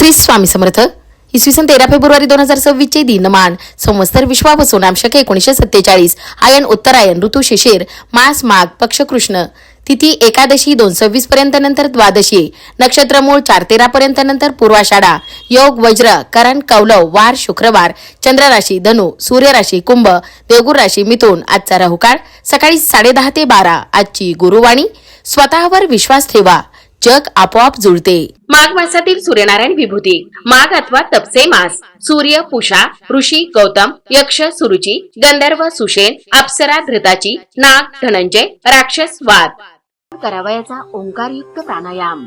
श्री स्वामी समर्थ. इसवी सन तेरा फेब्रुवारी दोन हजार सव्वीसचे दिनमान संवत्सर विश्वापासून आमशक एकोणीशे सत्तेचाळीस आयन उत्तरायण ऋतू शिशिर मास माघ पक्ष कृष्ण तिथी एकादशी दोन सव्वीस पर्यंत नंतर द्वादशी नक्षत्र मूळ चार तेरा पर्यंत नंतर पूर्वाषाढा योग वज्र करण कौलव वार शुक्रवार चंद्र राशी धनु सूर्य राशी कुंभ देवगुर राशी मिथून आजचा राहुकाळ सकाळी साडेदहा ते बारा आजची गुरुवाणी. स्वतःवर विश्वास ठेवा. जग आपोआप जुळते. माघ मासातील सूर्यनारायण विभूती. माघ अथवा तपसे मास. सूर्य पुषा ऋषी गौतम यक्ष सुरुची गंधर्व सुषेण अप्सरा धृताची नाग धनंजय राक्षस वाद. करावयाचा ओंकारयुक्त प्राणायाम.